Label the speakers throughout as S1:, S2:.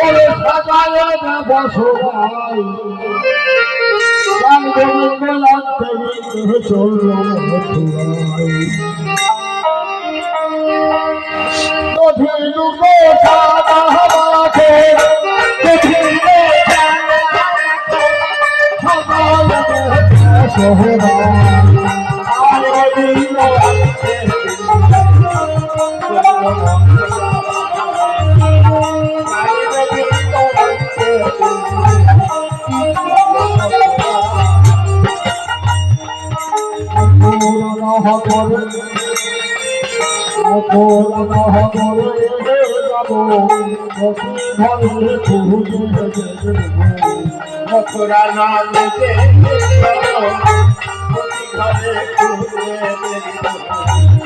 S1: ওরে সাজায় না গোবিন্দ লাগতে গিয়ে
S2: মথুরা না যেতে ঘরে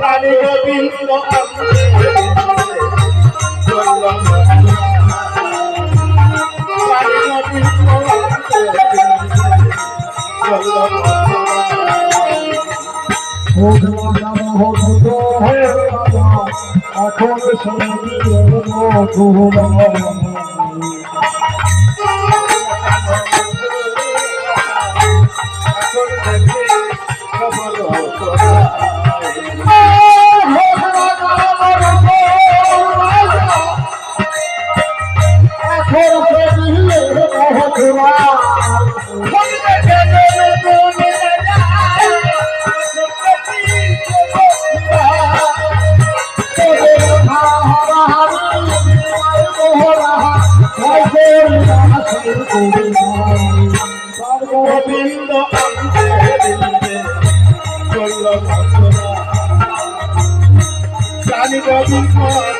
S2: প্রাণী গোবিন্দ
S1: এখন সঙ্গী
S2: গোবিন্দ প্রাণী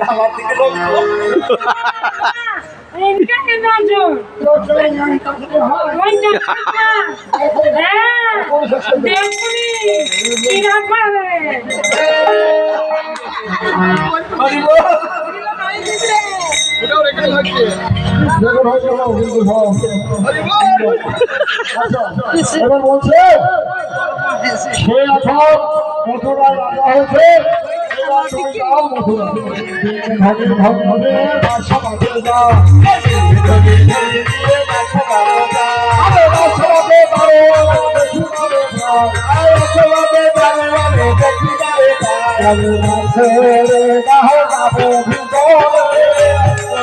S3: Tama pinilog ko. Ayan ka ka
S4: na doon.
S1: Wanda ka na. Ah! Depuli! Pinapare! Marimol! বলছে সে এখন মথুরা রাজা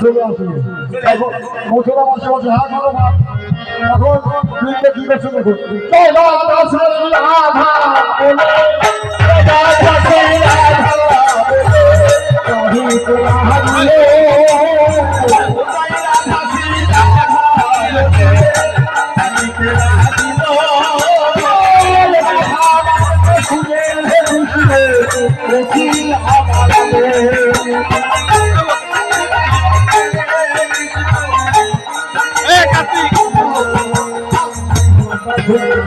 S1: ফেলে আসবে মুখেরা বসে বসে হাত ধরো এখন দুইটা কি করছে দেখো রাধা। Thank you. Oh,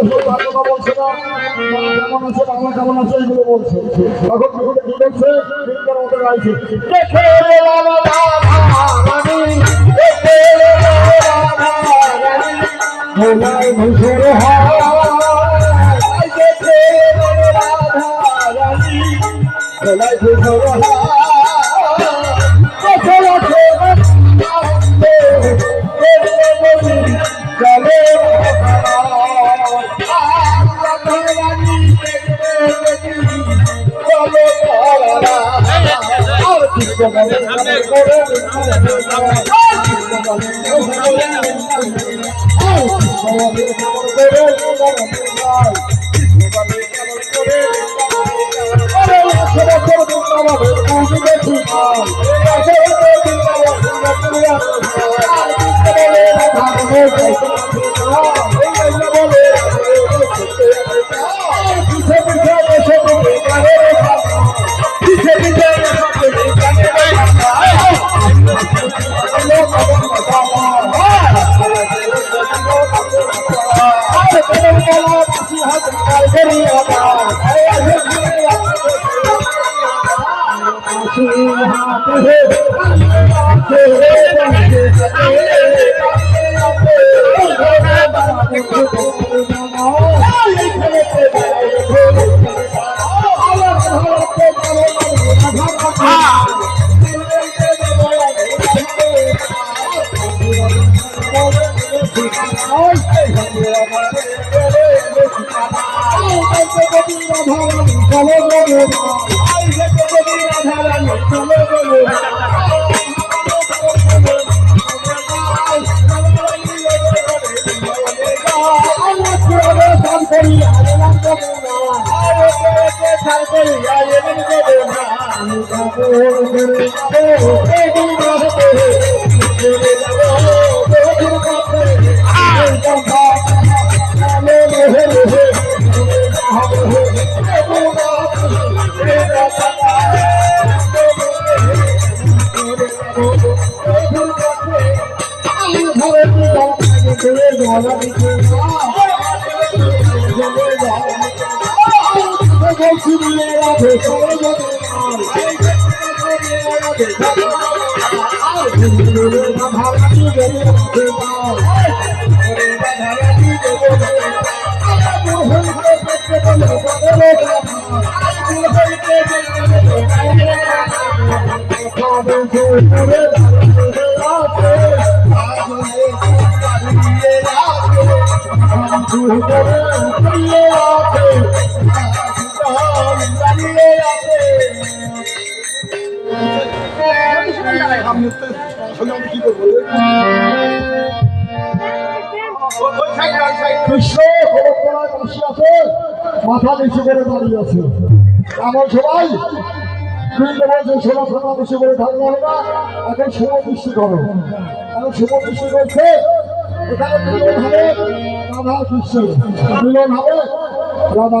S1: ভালো কথা
S2: বলছে না কেমন আছে বাংলা কেমন আছে এগুলো বলছে তখন তখন কি বলছে দিনকার মতো গাইছে দেখে ভূষণ হয় ভূষণ হয় Oh, I'm আমি আমি কি
S1: করব? কৃষ্ণ মাথা নিচু করে দাঁড়িয়ে আছে। আমার সবাই কৃষ্ণ বলছে সোনা সোনা নিচু করে থাকলে হবে না। এখন সময় দৃষ্টি করো। এখন সময় দৃষ্টি করছে। এখানে মিলন হবে রাধা কৃষ্ণ। মিলন হবে রাধা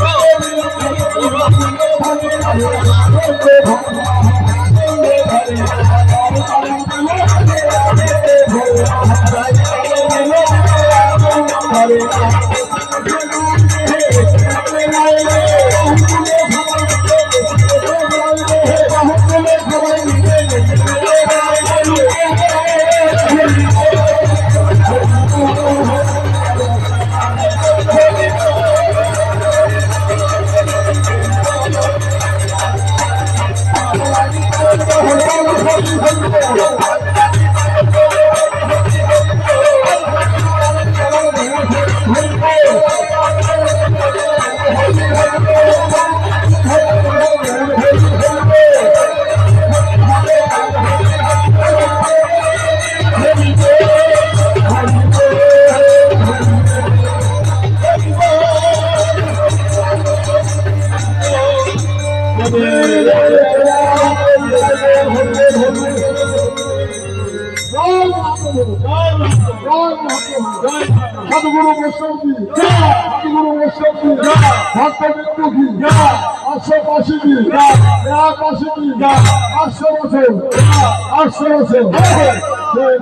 S1: জয় সাধুগুরু বৈষ্ণবী সাধুগুরু বৈষ্ণবী ভক্ত বিন্দু কি আটশো পাশি কি এক পাশি কি আটশো বছর আটশো বছর জয়